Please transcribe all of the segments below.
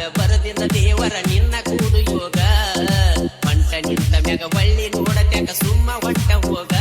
ಬರದಿಂದ ದೇವರ ನಿನ್ನ ಕೂಡು ಯೋಗ. ಮಂಟ ನಿಂತ ಮ್ಯಾಗ ಒಳ್ಳಿ ನೋಡತ್ಯಾಗ ಸುಮ್ಮ ಒಟ್ಟ ಹೋಗ.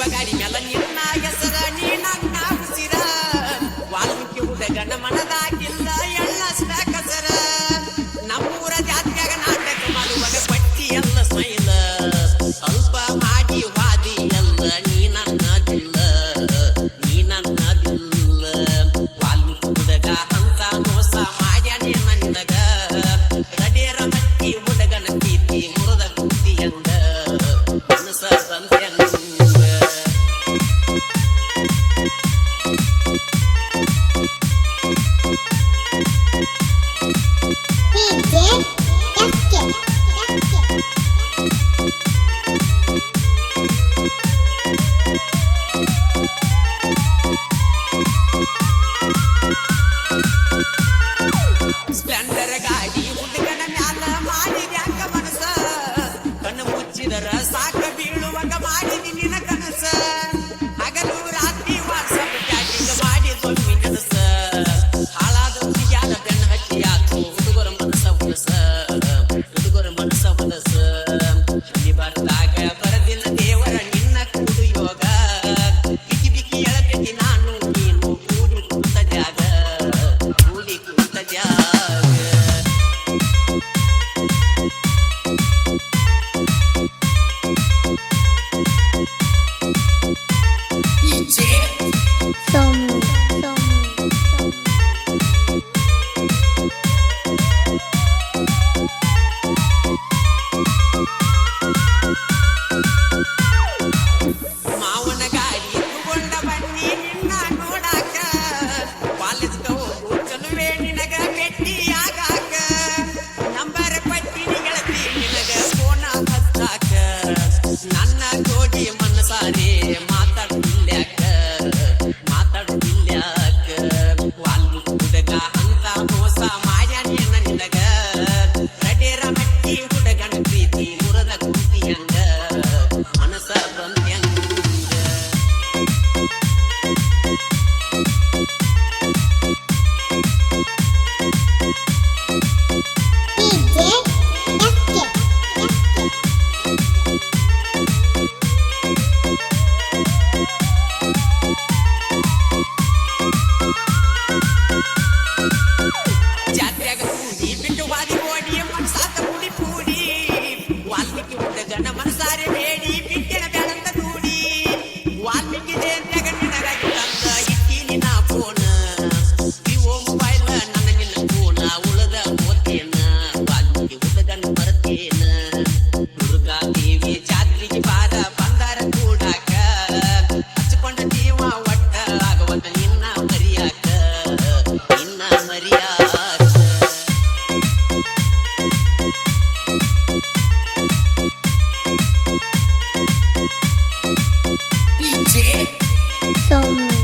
devagar e me ela ready, So.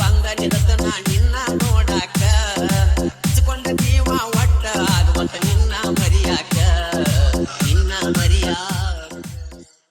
ಬಂದ ನಿರತ